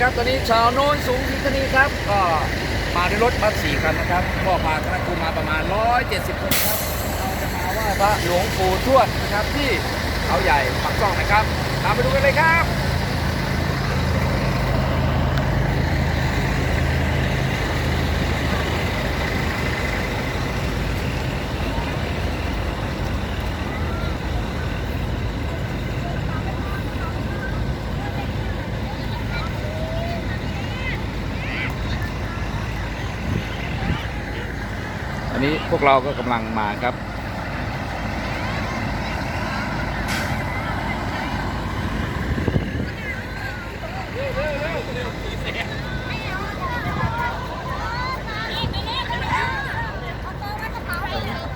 ครับ ตอนนี้ชาวโน้นสูงที่นี่ครับ ก็มาในรถบัสสี่คันนะครับ ก็พาคณะครูมาประมาณ 170 คนครับ เราจะมาไหว้พระหลวงปู่ทวดนะครับที่เขาใหญ่ปักซ่องนะครับ ตามไปดูกันเลยครับ วกเราก็กำลังมาครับ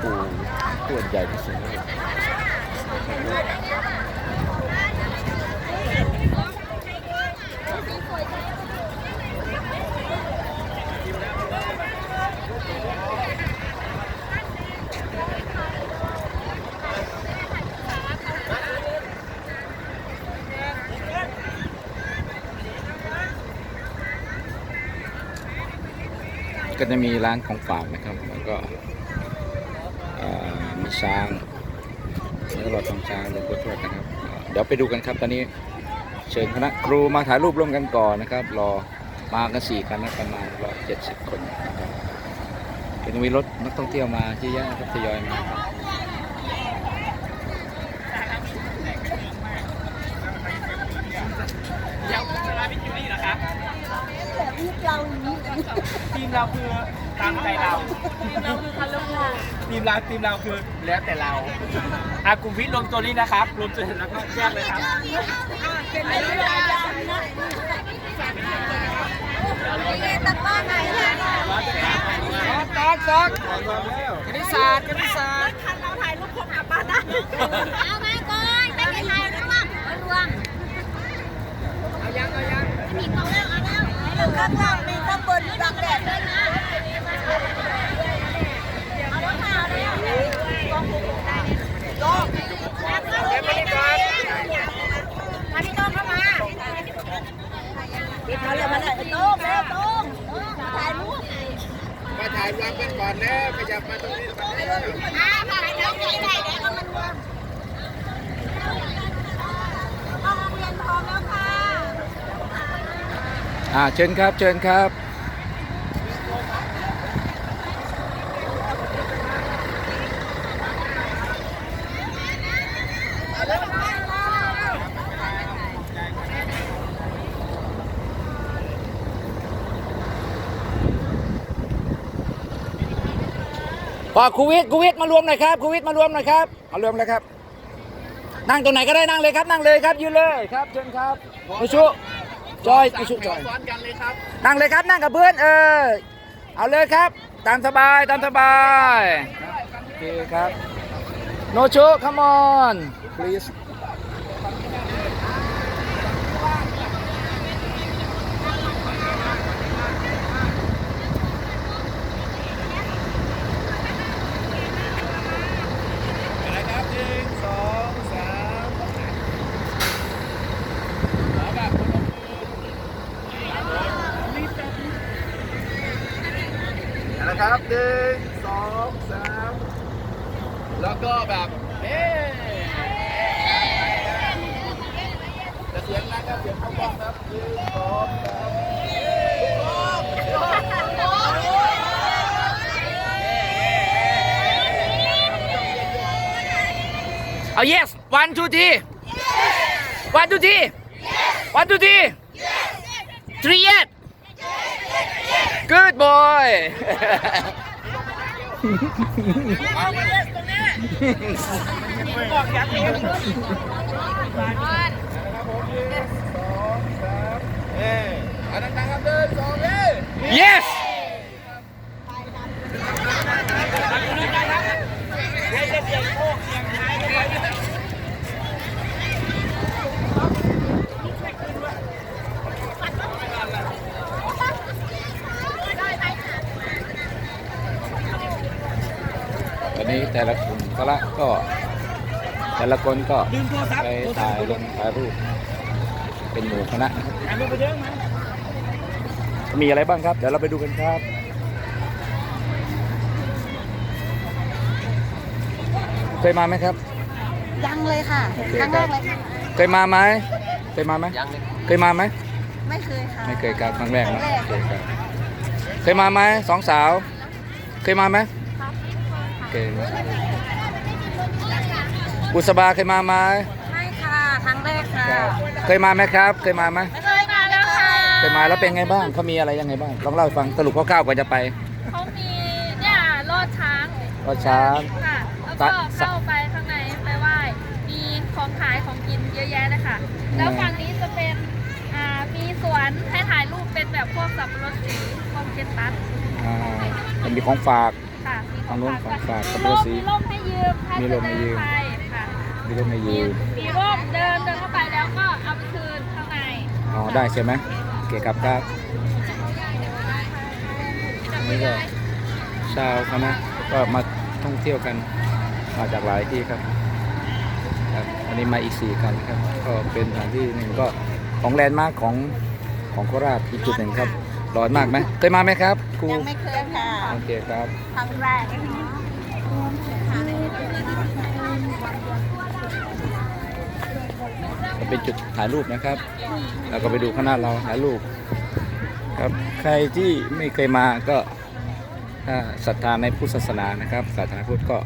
ปูตัวใหญ่ที่สุด ก็จะมีร้านของฝากนะครับ แล้วก็มีช้างแล้วก็รองช้างหลวงปู่ทวดนะครับเอ่อเดี๋ยวไปดูกันครับตอนนี้เชิญคณะครูมาถ่ายรูปร่วมกันก่อนนะครับ รอมากันสี่คันนะประมาณร้อยเจ็ดสิบคนนะครับเป็นมีรถนักท่องเที่ยวมาเยอะแยะครับทยอยมาครับ เดี๋ยวเวลาพี่คิวนี่เหรอครับ ลูกเราอย่างนี้ ที มเราคือตามใจเราทีมเราคือคันละมูทีมเราทีมเราคือแล้วแต่เราอากลุ่มวิทย์รวมตัวนี้นะครับ รวมตัวเสร็จแล้วก็แยกเลยครับเป็นอะไรอย่างนะเรียนตะก้อไหนล่ะตอกตอกคณิตศาสตร์คณิตศาสตร์คันเราถ่ายรูปครบกลับบ้านได้เอามาก่อนไม่เป็นไรรวมรวมเอายังเอายังมีกองแล้วเอาแล้วอยู่ข้างล่างมีข้างบนบังแดดด้วยนะเอาแล้วค่ะเอาแล้วกองได้กองแล้วก็ไม่ได้มาพี่ต้นเข้ามา เอาเลยมาเลยโต้งเร็วโต้งถ่ายรูปมาถ่ายรวมกันก่อนนะขยับมาตรงนี้มาถ่ายแล้วไม่ได้แล้วก็มันรวมห้องเรียมแล้วค่ะอ่าเชิญครับ เชิญครับ พอคูวิทคูวิทมารวมหน่อยครับคูวิทมารวมหน่อยครับมารวมเลยครับ นั่งตรงไหนก็ได้นั่งเลยครับ นั่งเลยครับยืนเลยครับเชิญครับมิชุจอยมิชุจอยซ้อนกันเลยครับนั่งเลยครับนั่งกับเพื่อนเออเอาเลยครับ ตามสบายตามสบายโอเคครับโนชู come on please นะครับหนึ่งสองสามขอแบบคนละมือ นะครับหนึ่งสองสามแล้วก็แบบเอ๊จะเสียงนะครับเสียงข้ากล้องครับหนึ่งสองสามเอา yes one two three one two three one two three three yes good boy บอกอย่างนี้เอ้อันดังๆครับเดินสองเอ้ yes ให้เสียงโคกเสียงท้ายด้วย ตอ นนี้แต่ละกลุ่มก็ละก็ แต่ละคนก็ดึงโทรศัพท์ไปโทรศัถ่าพยท์ลงถ่ายรูปเป็นหมู่คณะนะครับถ่ายรูปไปเยอะไหมมีอะไรบ้างครับ เดี๋ยวเราไปดูกันครับเคยมาไหมครับ ยังเลยค่ะโอเคครั้งแรกเลยค่ะเคยมาไหมเคยมาไหมยังเลยเคยมาไหมไม่เคยค่ะไม่เคยครับครั้งแรกครั้นะงแรกโอเคครับเคยมาไหมสองสาว เคยมาไหมโอ เคบุษบาเคยมาไหมไม่ค่ะครั้งแรกค่ะครับเคยมาไหมครับ เคยมาไหมไม่เคยมาแล้วค่ะเคยมาแล้วเป็นไงบ้างเขามีอะไรยังไงบ้างลองเล่าให้ฟังสรุปคร่าวๆก่อนจะไปเขามีเนี่ยลอดช้างก็ช้างค่ะแล้วก็สะเข้าไปข้างในไปไหว้มีของขายของกินเยอะแยะเลยค่ะแล้วฝั่งนี้จะเป็นอ่ามีสวนให้ถ่ายรูปเป็นแบบพวกสับปะรดสีพวกเกตตัสอ่ามันมีของฝากค่ะมีขทาองงโน้นฝากของฝากมีสับปะรร่ดมสี มีร่มให้ยืมถ้ามีจะร่มให้เดิยืนม ไปค่ะมีรถมามียืมมีร่มเดินเดินเข้าไปแล้วก็เอาไปคืนข้างในอ๋อได้ใช่ไหมโอเคครับครับนี่ก็ชาวคณะก็มาท่องเที่ยวกันมาจากหลายที่ครับครับอันนี้มาอีกสี่คันครับ ก็เป็นสถานที่หนึ่งก็ของแลนด์มาร์คของของโคราชอีกจุดหนึ่งครับ ร้อนมากไหมเคยมาไหมครับครูยังไม่เคยค่ะโอเคครับครั้งแรกนะคะก็เป็นจุดถ่ายรูปนะครับ แล้วก็ไปดูข้างหน้าเราถ่ายรูปครับใครที่ไม่เคยมาก็ถ้าศรัทธาในพุทธศาสนานะครับศาสนาพุทธก็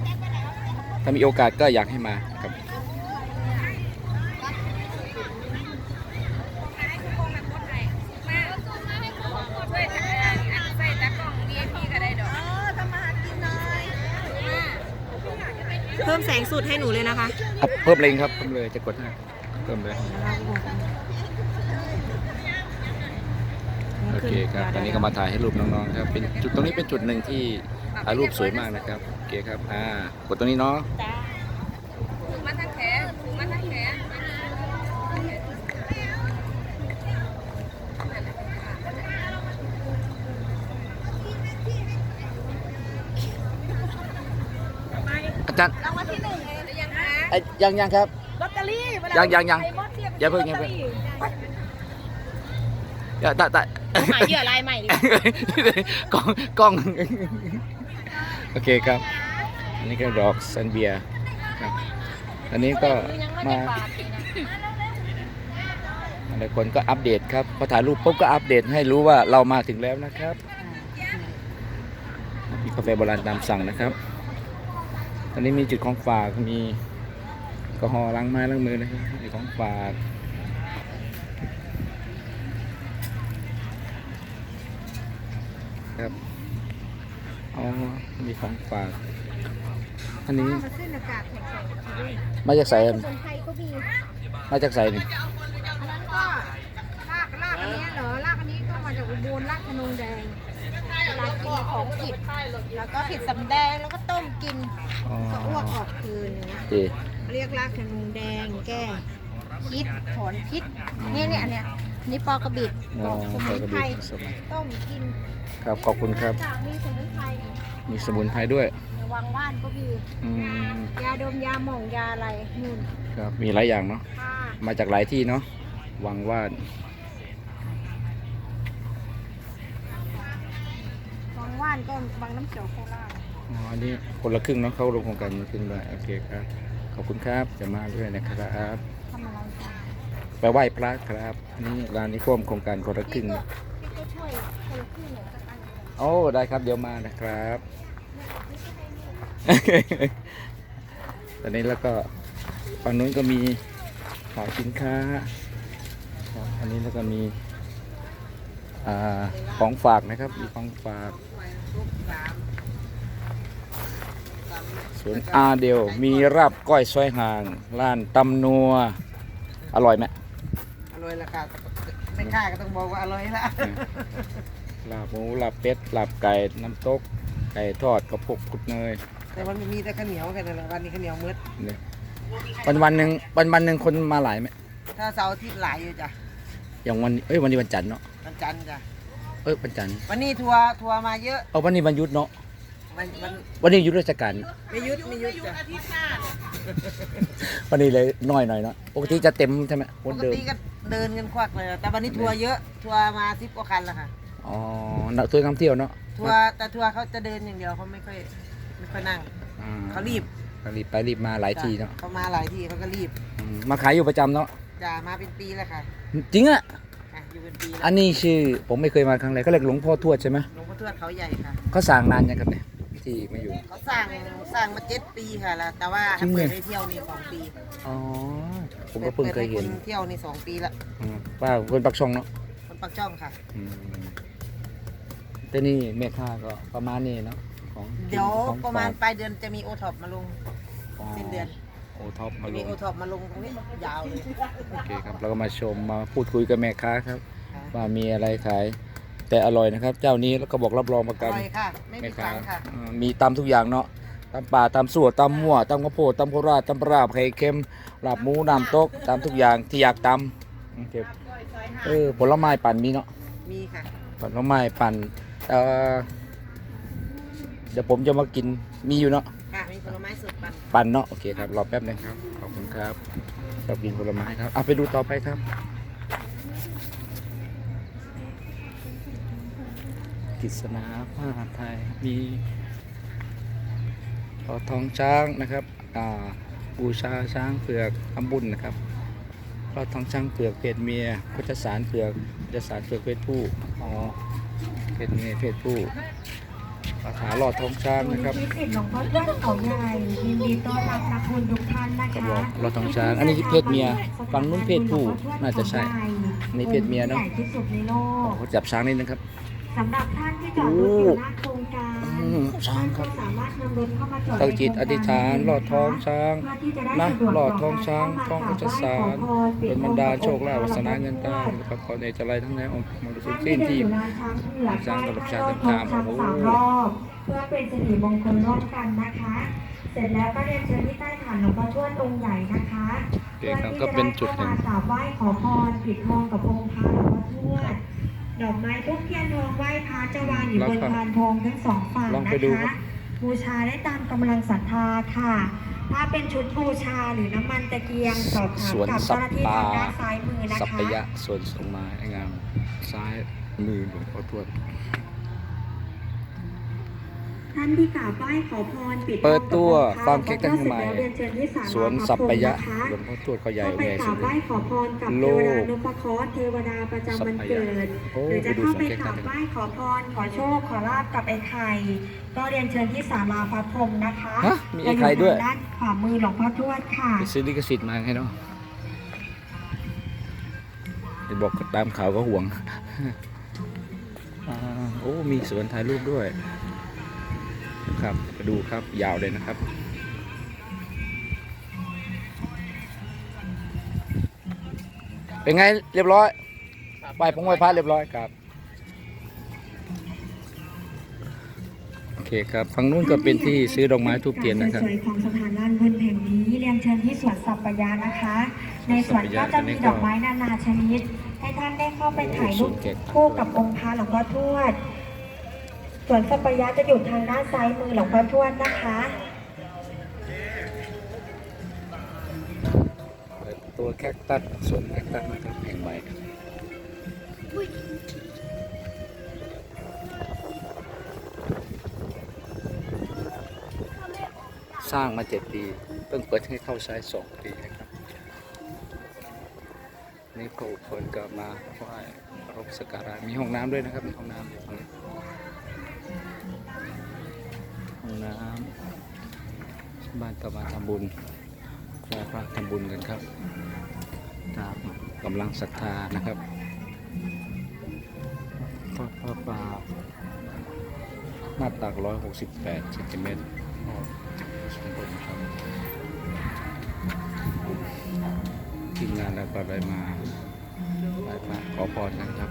ถ้ามีโอกาสก็อยากให้มาครับ พิ่มแสงสุดให้หนูเลยนะคะครับเพิ่มเลยครับเพิ่มเลยจะกดให้เพิ่มเลยโอเคครับตอนนี้ก็มาถ่ายให้รูปน้องๆครับเป็นจุดตรงนี้เป็นจุดหนึ่งที่ถ่ายรูปสวยมากนะครับโอเคครับอ่ากดตรงนี้เนาะอาจารย์ อ้ยังยังครับ ลอตเตอรี่ยังยังยังอย่าเพิ่งอย่าเพิ่งอย่าตะตะหาเหยื่อรายใหม่ดีกว่ากล้องกล้อง โอเคครับ อันนี้ก็ดอกซันเบียร์ครับ อันนี้ก็มาหลายคนก็อัปเดตครับพอถ่ายรูปปุ๊บก็อัปเดตให้รู้ว่าเรามาถึงแล้วนะครับมีกาแฟโบราณตามสั่งนะครับ อันนี้มีจุดของฝากมีแอล กอฮอล์ล้างไม้ล้างมือนะครับมีของฝากครับอ๋อมีของฝาก อันนี้มาเส้นอากาศแข็งมาจากไสๆอันคนไทยก็มีมาจากไสนี่อันนั้นก็ลากลากอันเนี้ยเหรอลากอันนี้ก็มาจากอุบลลากขนงแดงเวลากินของผิดแล้วก็ผิดสำแดงแล้วก็ต้มกินอ๋อก็อ้วกออกคืนอย่างเงี้ยเจ เรียกลากขนงแดง แก้พิษถอนพิษเนี่ยเนี่ยอันเนี้ยนี่ปอกระบิดอ๋อสปมุลานกระไพบิรดสมุนต้มกินครับขอบคุณครับจากมีสมุนไพรมีสมุนไพรด้วยในวังว่านก็มีอืมยาดมยาหม่องยาอะไรนู่นครับมีหลายอย่างเนาะค่ะมาจากหลายที่เนาะวังว่านวังว่านก็บางน้ำเขียวโคราชอ๋ออันนี้คนละครึ่งเนาะเข้าร่วมโครงการคนละครึ่งด้วยโอเคครับ ขอบคุณครับจะมาด้วยนะครับทำอะไรกันไปไหว้พระครับนี่ร้านนี้ร่วมโครงการคนละครึ่งพี่ก็พี่ก็ช่วยคนละครึ่งเนี่ยสักอันหนึ่งโอ้ได้ครับเดี๋ยวมานะครับ ตอนนี้แล้วก็ฝั่งนู้นก็มีขายสินค้าครับอันนี้แล้วก็มีอ่าของฝากนะครับมีของฝาก สวนอาเดียวมีราบก้อยซอยห่างร้านตำนัว อร่อยไหมอร่อยละค่ะไม่ค่าก็ต้องบอกว่าอร่อยละลาบหมูลาบเป็ดลาบไก่น้ำตก ไก่ทอดกระพกกุดเนยแต่มันมีแต่ข้าวเหนียวกันนั่นแหละวันนี้ข้าวเหนียวมืดเนี่ยวันวันหนึ่งวันวันหนึ่งคนมาหลายไหมถ้าเสาร์อาทิตย์หลายอยู่จ้ะอย่างวันนี้เอ้ยวันนี้วันจันทร์เนาะวันจันทร์จ้ะเอ้ยวันจันทร์วันนี้ทัวร์ทัวร์มาเยอะเอาวันนี้วันหยุดเนาะ วันวันวันนี้หยุดราชการ ไม่หยุดไม่หยุดจ้ะวันนี้เลยน้อยหน่อยเนาะปกติจะเต็มใช่ไหมปวันกเดิมติก็เดินกันควักเลยแต่วันนี้ทัวร์เยอะ ทัวร์มาสิบกว่าคันแล้วค่ะออ๋อนักทัวร์ท่องเที่ยวเนาะทัวร์แต่ทัวร์เขาจะเดินอย่างเดียวเขาไม่ค่อยไม่ค่อยนั่ง อ่เขารีบเขารีบไปรีบมาหลายทีเนาะเขามาหลายทีเขาก็รีบอืมมาขายอยู่ประจำเนาะจะมาเป็นปีแล้วค่ะจริงอะค่ะอยู่เป็นปีแล้วอันนี้ชื่อผมไม่เคยมาครั้งแรกเขาเรียกหลวงพ่อทวดใช่ไหมหลวงพ่อทวดเขาใหญ่ค่ะเขาสร้างนานยังครับเนี่ย ที่มาอยู่ เขาสร้างสร้างมาเจ็ดปีค่ะแล้วแต่ว่าจริงเหรอ เปิดให้เที่ยวนี่สองปีอ๋อ ผมก็เพิ่งเคยเห็นปิดให้คนเที่ยวนี่สองปีละอืมว่าคนปักช่องเนาะคนปักช่องค่ะ อืมแต่นี่แม่ค้าก็ประมาณนี้เนาะของกินเดี๋ยวของประมาณฝกปลายเดือนจะมีโอท็อปมาลง สิ้นเดือน โอท็อปมาจะลมีงโอท็อปมาลงตรงนี้ยาวเลยโอเคครับเราก็มาชมมาพูดคุยกับแม่ค้าครับ ค่ะว่ามีอะไรขาย แต่อร่อยนะครับ เจ้านี้แล้วก็บอกรับรองประอกันร่อยค่ะ ไม่แม่มีค้าฟังค่ะอ่ามีตำทุกอย่างเนาะตำป่าตำสวดตำมั่วตำข้าวโพดตำโคราชตำปลาร้าไข่เค็มลาบหมูน้ำตกตำทุกอย่างที่อยากตำโอเคเออผลไม้ปั่นมีเนาะ มีค่ะ ผลไม้ปั่นเอ่อเดี๋ยวผมจะมากินมีอยู่เนาะค่ะ มีผลไม้สดปั่น ปั่นเนาะโอเคครับรอแป๊บนึงครับขอบคุณครับชอบกินผลไม้ครับเอาไปดูต่อไปครับ กิษณาผ้าไทยมีทอทองช้างนะครับอ่าบูชาช้างเผือกทำบุญนะครับทอทองช้างเผือกเพศเมียพุทธสารเผือกพุทธสารเผือกเพศผู้อ๋อเพศเมียเพศผู้คาถาหลอดทองช้างนะครับนิสิตหลวงพ่อทวดเขาใหญ่ยินดีต้อนรับนักบุญทุกท่านนะกระคะบอกเราทองช้าง อันนี้เพศเมียฝั่งนู้นเพศผู้น่าจะใช่อันนี้เพศเมียเนอะใหญ่ที่สุดในโลกเขาจับช้างนิดนึงครับ สำหรับท่านที่จอดรถอยู่หน้าโครงการอืมช้างครับท่นก็สามารถนำรถเข้ามาจอดตั้งจิตอธิษฐานหลอดทองช้างเพื่อที่จะได้นะสะดวกหลอดทองช้างทองต่ก็กจะรสารไหว้ขอพรเป็นบรรดาลโชคลาภวาสนาเงินตาท่แล้วก็ขอในจะไรทั้งนั้นองค์มรสุานสิ้นที่ที่เดินอยู่ลานช้างเผือกช้างกับไหว้ช้างพระตามทองโอ้คำโหสามรอบเพื่อเป็นสิริมงคลร่วมกันนะคะ เสร็จแล้วก็เรียนเชิญที่ใต้ฐานหลวงพ่อทวดองค์ใหญ่นะคะโอเคครับก็เป็นจุดหนึ่งเพื่อที่จะได้เข้ามากราบไหว้ขอพรปิดทองกับองค์พระหลวงพ่อทวด ดอกไม้ทุกเทียนทองไหว้พระจะวางอยู่บนพานทองทั้งสองฝั่งลองนะไปดูครัคะบ บูชาได้ตามกำลังศรัทธาค่ะ ถ้าเป็นชุดบูชาหรือน้ำมันตะเกียงสอบถามสวนกับสัเจ้าปหน้าที่ปาทางด้านซ้ายมือนะสัปคะปยะสวนสงไม้งามซ้ายมือหลวงพ่อทวด ท่านที่กราบไหว้ขอพรปิดเปิดตัวทองฟาร์มเค้กกับตั้งองค์ใหม่พระเรียนเชิญที่ศาลาสวนพระสัปปยะพรหมนะคะหลวงพ่อทวดเขาใหญ่ก็ไปแม่กสุราดบไหว้ขอพรกับโลเทวดานุปเคราะห์เทวดาประจำวันเกิดโอ้หรือไปจะดูเข้าสวนไปเค้กกกัรานบเลยไหว้ขอพรขอโชคขอลาบกับไอ้ไข่ก็เรียนเชิญที่ศาลาพระพรหมนะคะฮะมีไอ้ไข่ด้วยจะอทางด้านขวามือหลวงพ่อทวดค่ะไปซื้อลิขสิทธิ์มาให้เนาะเดี๋ยวบอกตามข่าวก็ห่วงอ่าโอ้มีสวนถ่ายรูปด้วย ครับไปดูครับยาวเลยนะครับเป็นไงเรียบร้อยไหว้พงไหว้พระเรียบร้อยครับโอเคครับฝั่งนู้นก็เป็นที่ซื้อดอกไม้ทูบเทียนนะครับสวยๆของสถานลานบุญแห่งนี้เรียนเชิญที่สวนสัปปายานะคะ ในสวนก็จะมีดอกไม้นานาชนิด ให้ท่านได้เข้าไปถ่ายรูปคู่กับองค์พระหลวงพ่อทวด สวนสัปปายาจะอยู่ทางด้านซ้ายมือหลวงพ่อทวดนะคะ ตัวแคคตัสสวนแคคตัสนะครับแห่งใหม่สร้างมาเจ็ดปี เพิ่งเปิดให้เข้าใช้สองปีนะครับ นี่ผู้คนก็มาไหว้รพสักการะมีห้องน้ำด้วยนะครับ มีห้องน้ำอยู่ตรงนี้ ห้องน้ำชาวบ้านก็มาทำบุญไหว้พระทำบุญกันครับ ตามกำลังศรัทธานะครับทอดพระป่าหน้าตัก 168เซนติเมตรสมบูรณ์ครับทีมงานแล้วก็ได้มาไหว้พระขอพรกันครับ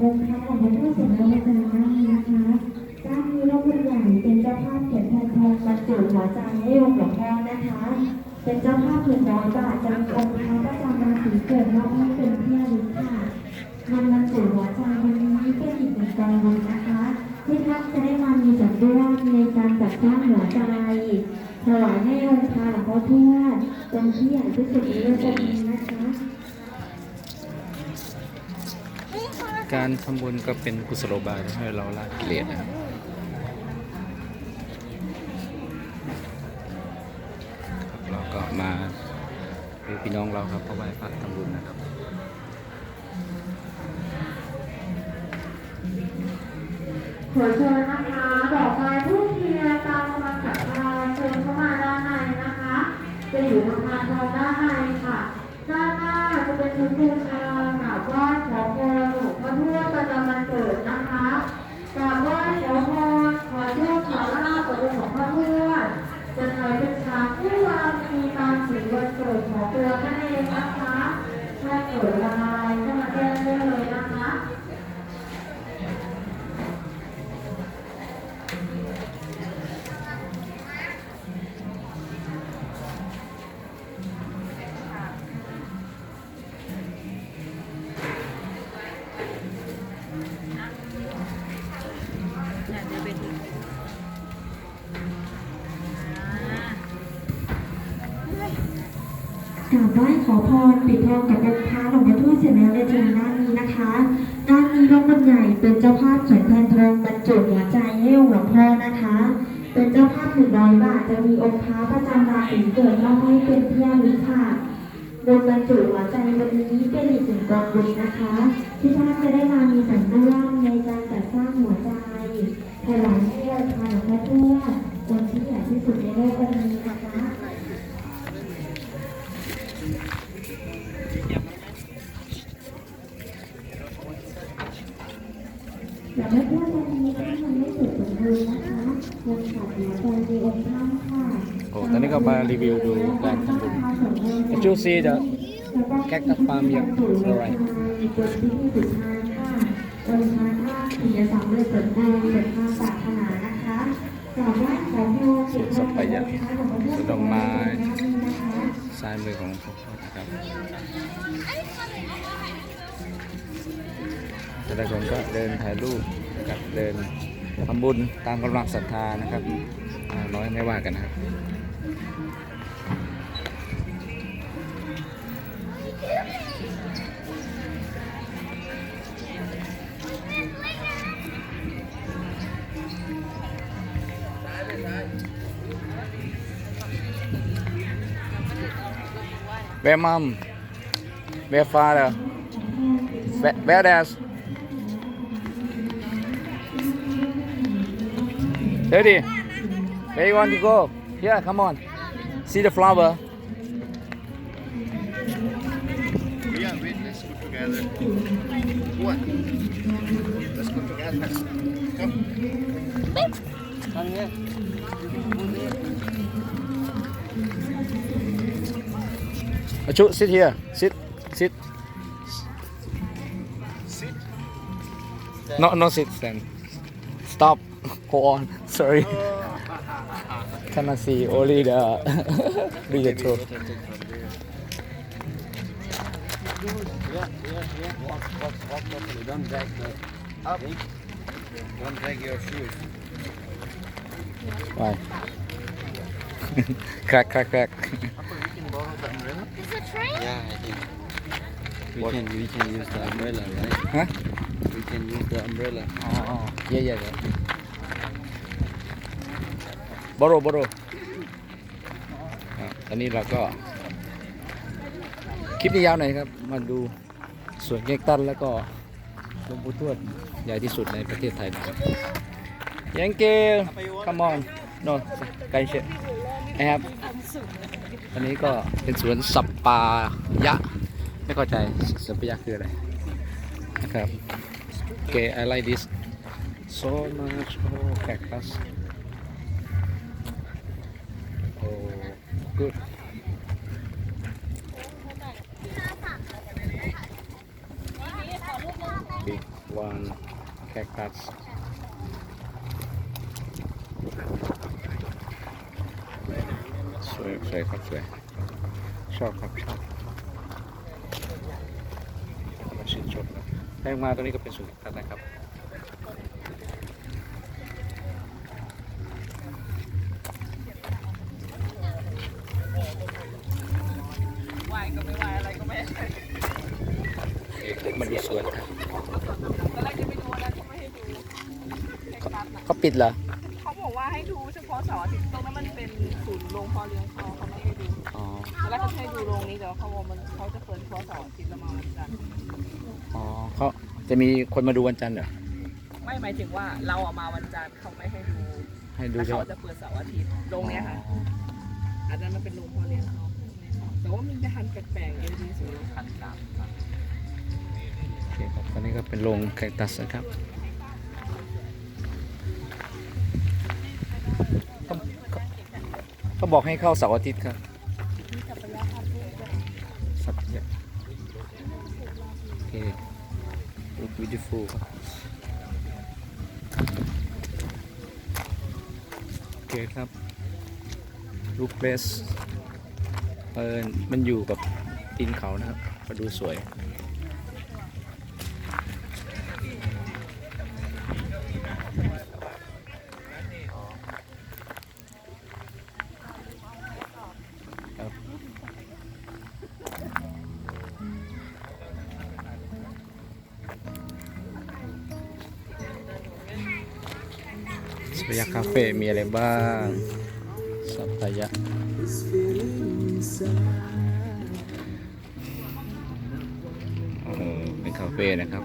ปิดทองกับองค์พระของพระเจ้าสมเด็จพระนางนะคะด้านนี้เราเป็นใหญ่เป็นเจ้าภาพเขียนแทนทองบรรจุหัวใจให้องค์หลวงพ่อนะคะ เป็นเจ้าภาพผืนน้อยบาทจะมีองค์พระประจำราศีเกิดรอบให้เป็นที่ระลึกค่ะนำบรรจุหัวใจวันนี้เป็นอีกหนึ่งกองบุญนะคะที่ท่านจะได้มามีส่วนร่วมในการจัดสร้างหัวใจถวายให้องค์พระหลวงพ่อทวดองค์ที่ใหญ่ที่สุดในโลกนี้นะคะ การทำบุญก็เป็นกุศโลบายทำให้เราละกิเลสนะครับเราก็มาพี่น้องเราครับเพราะไหว้พระทำบุญนะครับขอเชิญนะคะดอกไม้ทูบเทียนตามกำลังศรัทธาเชิญเข้ามาด้านในนะคะ จะอยู่ทางทางด้านในค่ะ ด้านหน้าจะเป็นชุดบูช จำวันเกิดนะคะกราบไหว้ขอพรขอโชคขอลาภกับองพระเพื่อทวดจะถอยเป็นฉาผู้วางมีตามสีวันเกิดของตัวท่านเองนะคะถ้าเกิดอะ ขอพรปิดทองกับองค์พระหลวงพ่อทวดเสร็จแล้วในเชิญด้านนี้นะคะด้านนี้ร่มบนใหญ่เป็นเจ้าภาพเขียนแทนทองบรรจุหัวใจให้หลวงพ่อนะคะ เป็นเจ้าภาพหนึ่งร้อยบาทจะมีองค์พระประจำราศีเกิดมอบให้เป็นที่ระลึกค่ะบนบรรจุหัวใจวันนี้เป็นอีกหนึ่งกองบุญนะคะ ที่ท่านจะได้มามีส่วนร่วมในการจัดสร้างหัวใจถวายให้องค์พระหลวงพ่อทวดค์ที่ใหญ่ที่สุดในโลกวัน ก็มารีวิวดูการทำบุญ Did you see the cactus farm here? Alright. บนที่สุดท้ายค่ะองค์พระธาตุถึงจะสำเร็จสมบูรณ์เสร็จมาปรารถนานะคะกราบไหว้ขอพรสวนสัปยะสวนดอกไม้นะคะซ้ายมือของหลวงพ่อนะครับแต่ละคนก็เดินถ่ายรูปนะครับเดินทำบุญตามกำลังศรัทธานะครับอ่าน้อยไม่ว่ากันนะครับ Where mom? Where father? Where, where dad? Daddy, where you want to go? Here, come on. See the flower. Yeah, wait, let's go together. What? Let's go together. Come. Come here. Achu, sit here. Sit, sit. Sit. No, no, sit, stand. Stop. Go on. Sorry. Uh, Cannot see only the the toe. Yeah, yeah, yeah. Walk, walk, walk properly. Don't drag the up. Don't drag your shoes. Why? crack, crack, crack. we can borrow the umbrella? Is it train? Yeah, I think. We What? can we can use the umbrella, right? Huh? We can use the umbrella. Oh, oh. oh. Yeah, yeah, yeah. Borrow, borrow. อะตอนนี้เราก็ คลิปนี้ยาวหน่อยครับ มาดูสวนเก๊กตันแล้วก็หลวงปู่ทวดใหญ่ที่สุดในประเทศไทยนะครับยังเกล come on no ไกลเชนะครับอันนี้ก็เป็นสวนสัปปายะ ไม่เข้าใจสัปปายะคืออะไรนะครับ Okay, I like this so much. Oh, cactus. Big one cactus. สวยสวยครับสวยชอบครับชอบมาชื่นชมครับแพงมาตรงนี้ก็เป็นสุดยอดนะครับ วนกัอนแรกจะไปดูนะเขาไม่ให้ดูเขาปิดเหรอเขาบอกว่าให้ดูเฉพาะเสาร์อาทิตย์ตรงนั้นมันเป็นศูนย์โรงพอเลี้ยงเขาเขาไม่ให้ดูอ๋อตอนแรกเขาให้ดูโรงนี้แต่ว่าเขาบอกมันเขาจะเปิดเฉพาะเสาร์อาทิตย์ละมาวันจันทร์อ๋อเขาจะมีคนมาดูวันจันทร์เหรอไม่หมายถึงว่าเราออกมาวันจันทร์เขาไม่ให้ดูแล้วเขาจะเปิดเสาร์อาทิตย์โรงนี้ค่ะอ๋ออันนั้นมันเป็นโรงพอเลี้ยงเขาแต่ว่ามันจะหันแปลกๆเยอะดีสุดหันจับ คครับตอนนี้ก็เป็นโรงแคคตัสนะครับเขาเขาเขาบอกให้เข้าเสาร์อาทิตย์ครับสัปยะโอเค look beautiful ครับโอเคครับลูกเพลสเออมันอยู่กับตีนเขานะครับก็ดูสวย มีอะไรบ้าง สัพยะโอ้โหเป็นคาเฟ่นะครับ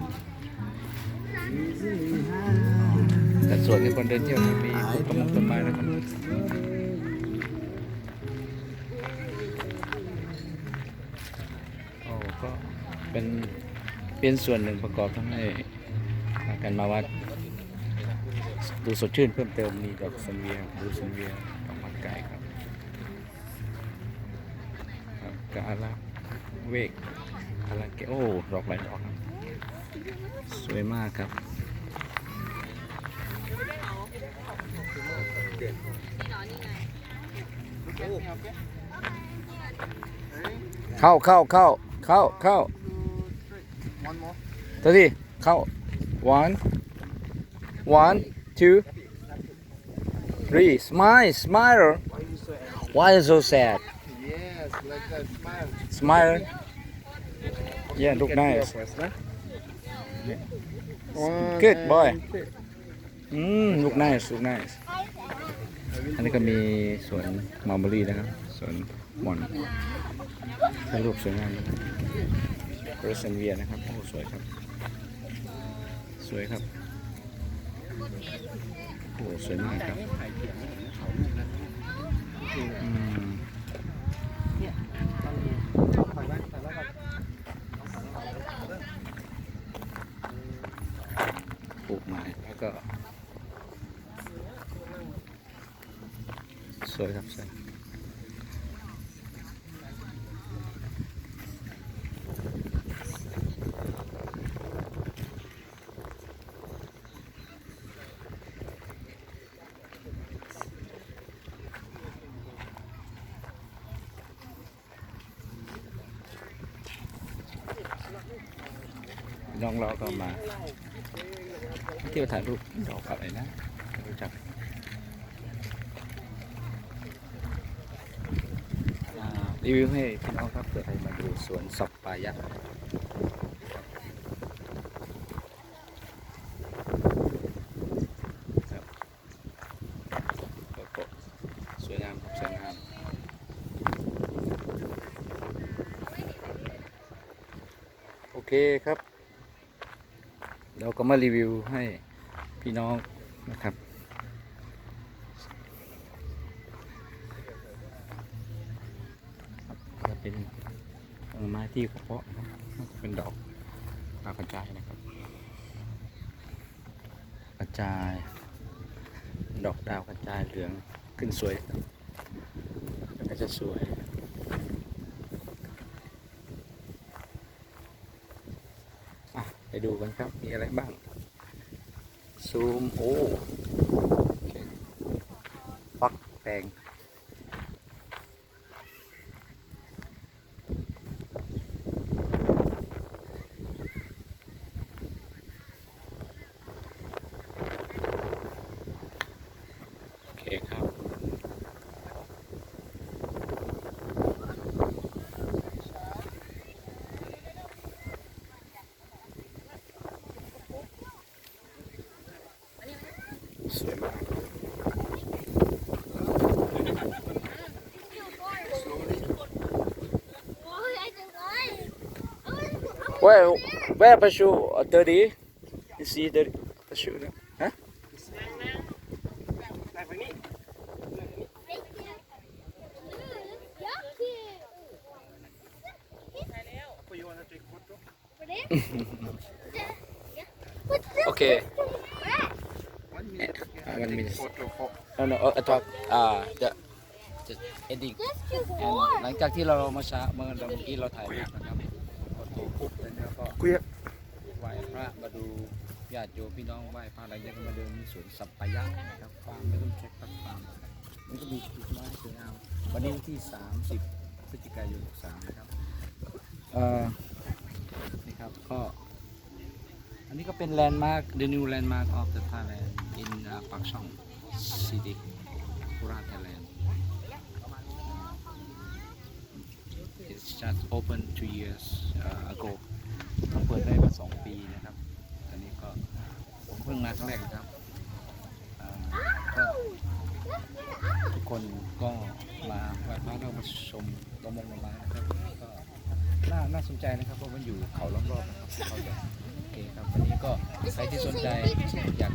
แต่ส่วนในคนเดินเที่ยวมีพวกต้นมงต้นไม้นะครับโอ้ก็เป็นเป็นส่วนหนึ่งประกอบทำให้การมาวัด ดูสดชื่นเพิ่มเติมมีดอกซันเวียดูซันเวียดอกมันไก่ครับครับกาลาเวกกาลาเกโอ้ดอกหลายดอกครับ สวยมากครับเข้าเข้าเข้าเข้าเข้า One more. ตัวที่เข้า one one two three smile smile why are you so sad Yes, like that. Smile. smile yeah look nice One Good boy. two. อืม look nice look nice อันนี้ก็มีสวนมัลเบอรี่นะครับสวนมอนถ่ายรูปสวยงามนะครับโรสันเวียนะครับโอ้สวยครับ สวยครับ โอ้สวยมากครับอืมปลูกไม้แล้วก็ สวยครับสวย น้องเราก็มาเที่ยวถ่ายรูปดอกอะไรนะรู้จักรีวิวให้พี่น้องครับเผื่อใครมาดูสวนสัปปายะครับแล้วก็สวยงามครับสวยงาม โอเคครับ เราก็ มารีวิวให้พี่น้องนะครับ จะเป็นต้นไม้ที่กระเพาะนะครับเป็นดอกดาวกระจายนะครับ กระจาย ดอกดาวกระจายเหลืองขึ้นสวยครับแล้วก็จะสวยอะไป ดูกันครับ มีอะไรบ้าง ซูม โอ้ฟักแปง สวยมากเว้ยเว้ยไปชูเตอร์ดีสีเตอร์ ที่เรามาช้าเมื่อเมื่อกี้เราถ่ายภาพนะครับพอโตปุ๊บแล้วก็คุยอะไหว้พระมาดูญาติโยมพี่น้องไหว้พระอะไรเนี่ยก็มาเดินมีสวนสัปปะยะนะครับฟาร์มไม่ต้องเช็คครับฟาร์มมันก็มีต้นไม้สวยงามวันนี้วันที่ 30พฤศจิกายน63นะครับเอ่อนี่ครับก็อันนี้ก็เป็นแลนด์มาร์ค the new landmark of the Thailand in uh, Pak Chong City โคราช Thailand it's just open two years uh, ago เพิ่งเปิดได้มาสองปีนะครับ ตอนนี้ก็ผมเพิ่งมาครั้งแรกนะครับก็ทุกคนก็มาไหว้พระแล้วมาชมต้นมงต้นไม้นะครับก็น่าน่าสนใจนะครับเพราะมันอยู่เขาล้อมรอบนะครับเขาจะโอเคครับวันนี้ก็ใครที่สนใจอยาก